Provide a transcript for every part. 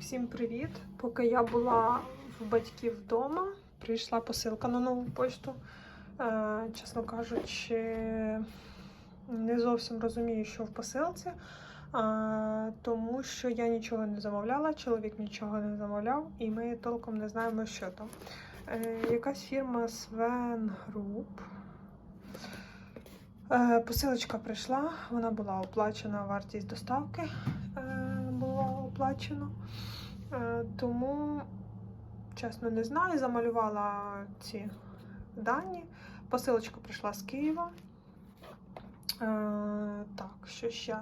Всім привіт! Поки я була в батьків вдома, прийшла посилка на нову почту. Е, чесно кажучи, не зовсім розумію, що в посилці, е, тому що я нічого не замовляла, чоловік нічого не замовляв, і ми толком не знаємо, що там. Е, якась фірма Sven Group. Посилочка прийшла, вона була оплачена, вартість доставки була оплачена. Е, Тому, чесно, не знаю, замалювала ці дані. Посилочка прийшла з Києва. Е, Так, що ще?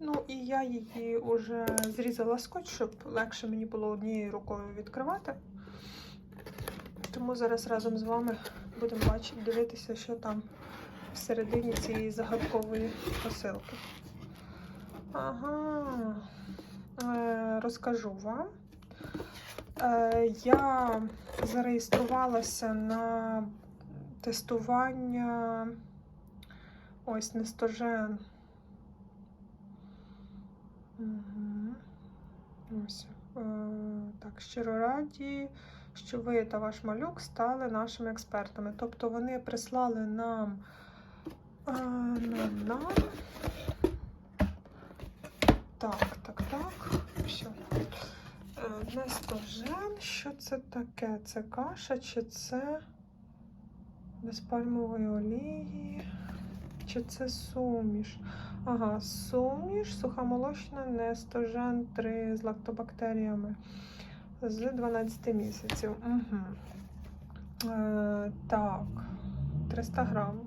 Ну, і я її вже зрізала скотч, щоб легше мені було однією рукою відкривати. Тому зараз разом з вами будемо бачити, дивитися, що там всередині цієї загадкової посилки. Ага, е, розкажу вам. Е, я зареєструвалася на тестування ось Нестожен. Угу. Ось. Е, так, щиро раді, що ви та ваш малюк стали нашими експертами. Тобто вони прислали нам е, нам, нам. Так, так, так. Все. Нестожен, що це таке? Це каша чи це без пальмової олії? Чи це суміш? Ага, суміш, сухомолочна Нестожен 3 з лактобактеріями з 12 місяців. Угу. Е, так, 300 грам.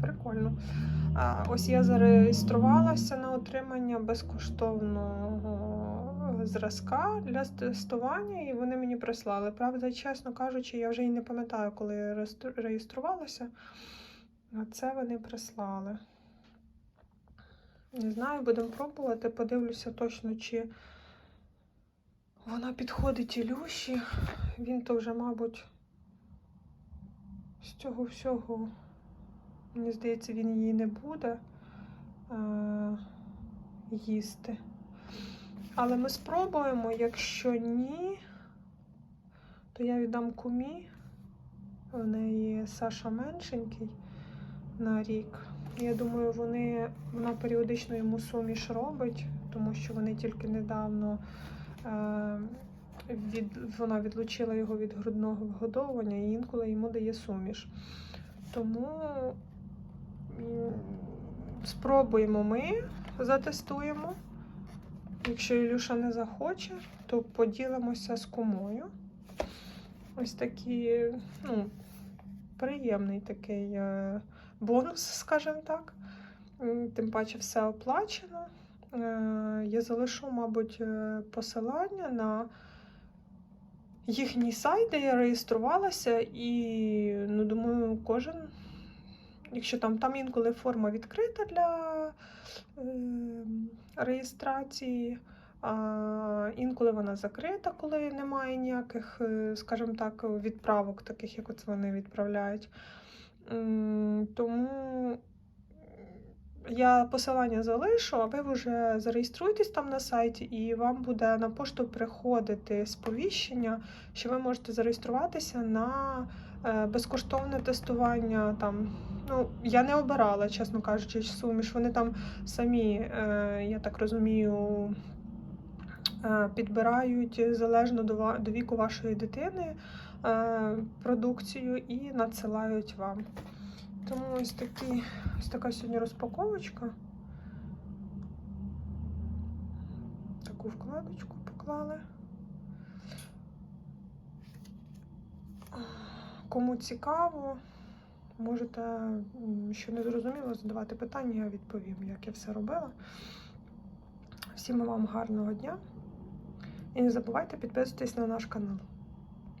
Прикольно. А, ось я зареєструвалася на отримання безкоштовного зразка для тестування, і вони мені прислали. Правда, чесно кажучи, я вже і не пам'ятаю, коли я реєструвалася. А це вони прислали. Не знаю, будемо пробувати. Подивлюся точно, чи вона підходить Ілюші. Він то вже, мабуть, з цього всього, мені здається, він її не буде е- їсти. Але ми спробуємо, якщо ні, то я віддам кумі. В неї Саша меншенький на рік. Я думаю, вони, вона періодично йому суміш робить, тому що вони тільки недавно е, від, вона відлучила його від грудного вгодовування і інколи йому дає суміш. Тому спробуємо ми, затестуємо. Якщо Ілюша не захоче, то поділимося з кумою. Ось такий, ну, приємний такий е, бонус, скажімо так. Тим паче все оплачено. Е, Я залишу, мабуть, е, посилання на їхній сайт, де я реєструвалася, і ну, думаю, кожен, якщо там, там інколи форма відкрита для е, реєстрації, а інколи вона закрита, коли немає ніяких, е, скажімо так, відправок, таких, як от вони відправляють. Тому я посилання залишу, а ви вже зареєструєтесь там на сайті, і вам буде на пошту приходити сповіщення, що ви можете зареєструватися на безкоштовне тестування. Там, ну, я не обирала, чесно кажучи, суміш. Вони там самі, е, я так розумію, е, підбирають залежно до, віку вашої дитини е, продукцію і надсилають вам. Тому ось, такі, ось така сьогодні розпаковочка. Таку вкладочку поклали. Кому цікаво, можете, що не зрозуміло, задавати питання, я відповім, як я все робила. Всім вам гарного дня. І не забувайте підписуватись на наш канал.